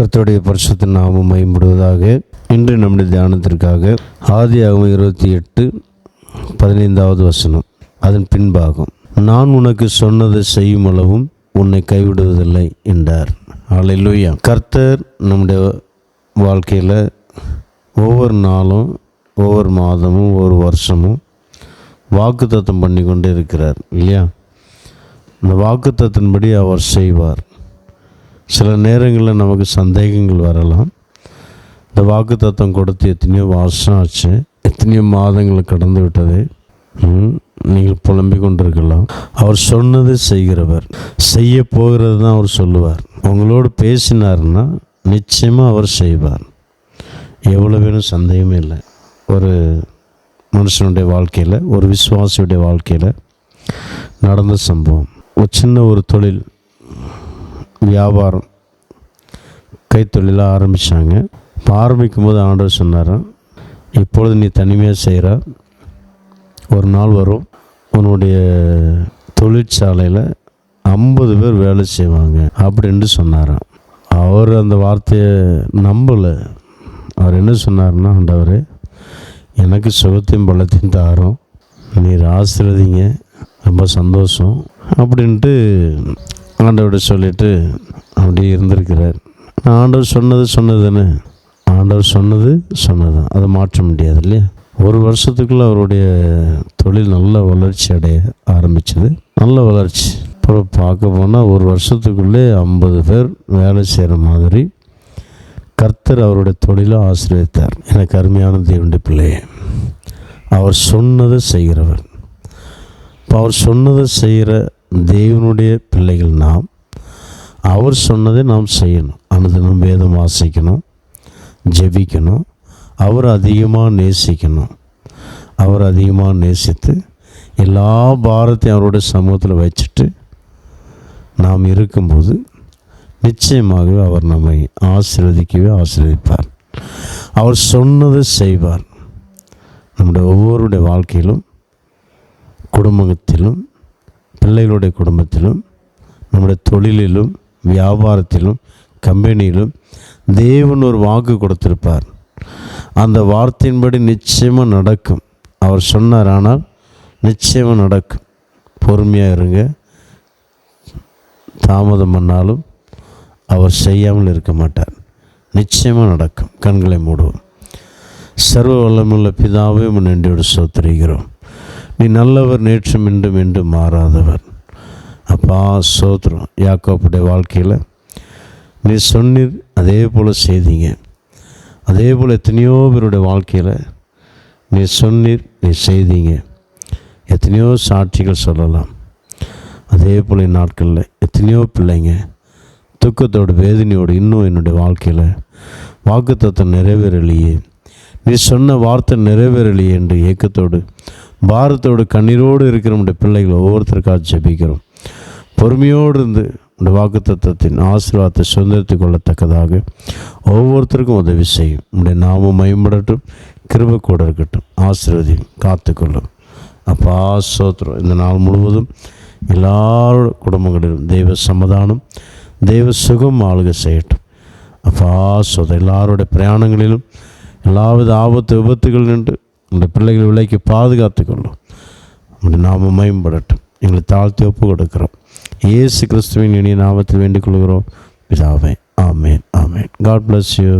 கர்த்தருடைய பரிசுத்த நாமம் மயம்படுவதாக இன்று நம்முடைய தியானத்திற்காக ஆதி ஆகும் இருபத்தி எட்டு பதினைந்தாவது வசனம். அதன் பின்பாகும் நான் உனக்கு சொன்னதை செய்யும் அளவும் உன்னை கைவிடுவதில்லை என்றார். ஆலையிலூயா கர்த்தர் நம்முடைய வாழ்க்கையில் ஒவ்வொரு நாளும் ஒவ்வொரு மாதமும் ஒவ்வொரு வருஷமும் வாக்குத்தத்தம் பண்ணி கொண்டே இருக்கிறார் இல்லையா? அந்த வாக்குத்தத்தின்படி அவர் செய்வார். சில நேரங்களில் நமக்கு சந்தேகங்கள் வரலாம். இந்த வாக்கு தத்துவம் கொடுத்து எத்தனையோ வருஷம் ஆச்சு. எத்தனையோ மாதங்கள் கடந்து விட்டது. நீங்கள் புலம்பிக் கொண்டிருக்கலாம். அவர் சொன்னது செய்கிறவர். செய்ய போகிறது தான் அவர் சொல்லுவார். உங்களோடு பேசினார்னா நிச்சயமாக அவர் செய்வார். எவ்வளோ வேணும் சந்தேகமே இல்லை. ஒரு மனுஷனுடைய வாழ்க்கையில் ஒரு விசுவாசியுடைய வாழ்க்கையில் நடந்த சம்பவம். ஒரு சின்ன ஒரு தொழில். வியாபாரம் கைத்தொழிலாக ஆரம்பித்தாங்க இப்போ ஆரம்பிக்கும் போது ஆண்டவர் சொன்னார் இப்பொழுது நீ தனிமையாக செய்கிற ஒரு நாள் வரும் உன்னுடைய தொழிற்சாலையில் ஐம்பது பேர் வேலை செய்வாங்க அப்படின்ட்டு சொன்னாராம் அவர் அந்த வார்த்தையை நம்பலை. அவர் என்ன சொன்னார்னா ஆண்டவர் எனக்கு சுகத்தையும் பலத்தையும் தாரோம். நீர் ஆசிரியதிங்க ரொம்ப சந்தோஷம். அப்படின்ட்டு ஆண்டவர்கிட்ட சொல்லிட்டு அப்படியே இருந்திருக்கிறார். ஆண்டவர் சொன்னது சொன்னதுன்னு ஆண்டவர் சொன்னது சொன்னது அதை மாற்ற முடியாது இல்லையா? ஒரு வருஷத்துக்குள்ள அவருடைய தொழில் நல்ல வளர்ச்சி அடைய ஆரம்பிச்சது. நல்ல வளர்ச்சி. அப்புறம் பார்க்க போனால் ஒரு வருஷத்துக்குள்ளே ஐம்பது பேர் வேலை செய்கிற மாதிரி கர்த்தர் அவருடைய தொழிலை ஆசிரியத்தார். எனக்கு அருமையான தேவனுடைய பிள்ளையே அவர் சொன்னதை செய்கிறவர். இப்போ அவர் சொன்னதை செய்கிற தேவனுடைய பிள்ளைகள் நாம். அவர் சொன்னதை நாம் செய்யணும். அனுதினம் வேதம் வாசிக்கணும். ஜெபிக்கணும். அவர் அதிகமாக நேசிக்கணும். அவர் அதிகமாக நேசித்து எல்லா பாரத்தையும் அவருடைய சமூகத்தில் வச்சுட்டு நாம் இருக்கும்போது நிச்சயமாகவே அவர் நம்மை ஆசீர்வதிக்கவே ஆசீர்வதிப்பார். அவர் சொன்னதை செய்வார். நம்முடைய ஒவ்வொருடைய வாழ்க்கையிலும் குடும்பத்திலும் பிள்ளைகளுடைய குடும்பத்திலும் நம்முடைய தொழிலிலும் வியாபாரத்திலும் கம்பெனியிலும் தேவன் ஒரு வாக்கு கொடுத்திருப்பார். அந்த வார்த்தையின்படி நிச்சயமாக நடக்கும். அவர் சொன்னார் ஆனால் நிச்சயமாக நடக்கும். பொறுமையாக இருங்க. தாமதம் பண்ணாலும் அவர் செய்யாமல் இருக்க மாட்டார். நிச்சயமாக நடக்கும். கண்களை மூடுவோம். சர்வ வல்லமுள்ள பிதாவே நன்றியோடு சோத்திரிக்கிறோம். நீ நல்லவர் நேற்றும் மீண்டும் என்று மாறாதவர். அப்பா சோத்ரம் யாக்கோப்புடைய வாழ்க்கையில் நீ சொன்னீர் அதே போல் செய்தீங்க. அதே போல் எத்தனையோ பேருடைய வாழ்க்கையில் நீ சொன்னீர் நீ செய்தீங்க. எத்தனையோ சாட்சிகள் சொல்லலாம். அதே போல் நாட்களில் எத்தனையோ பிள்ளைங்க துக்கத்தோட வேதனையோடு இன்னும் என்னுடைய வாழ்க்கையில் வாக்குத்தத்தம் நிறைவேறலையே. நீ சொன்ன வார்த்தை நிறைவேறலையே என்று ஏக்கத்தோடு பாரத்தோடு கண்ணீரோடு இருக்கிற நம்முடைய பிள்ளைகள் ஒவ்வொருத்தருக்காக ஜெபிக்கிறோம். பொறுமையோடு இருந்து இந்த வாக்குத்தத்தத்தின் ஆசீர்வாதத்தை சுதந்திரத்துக் கொள்ளத்தக்கதாக ஒவ்வொருத்தருக்கும் உதவி செய்யும். உடைய நாமம் மயம்படட்டும் கிருப கூட இருக்கட்டும். ஆசீர்வதியும் காத்துக்கொள்ளும். அப்பா சோத்திரம். இந்த நாள் முழுவதும் எல்லாரோட குடும்பங்களிலும் தெய்வ சமாதானம் தெய்வ சுகம் ஆளுகை செய்யட்டும். அப்பா சோதம் எல்லாருடைய பிரயாணங்களிலும் எல்லாவித ஆபத்து விபத்துகள் நின்று இந்த பிள்ளைகள் விலைக்கு பாதுகாத்து கொள்ளும் உடைய நாமம் மேம்படட்டும் எங்களை தாழ்த்தி ஒப்பு கொடுக்கிறோம் இயேசு கிறிஸ்துவின் இனிய நாமத்தில் வேண்டிக் கொள்கிறோம் பிதாவே ஆமேன் ஆமேன் காட் பிளஸ் யூ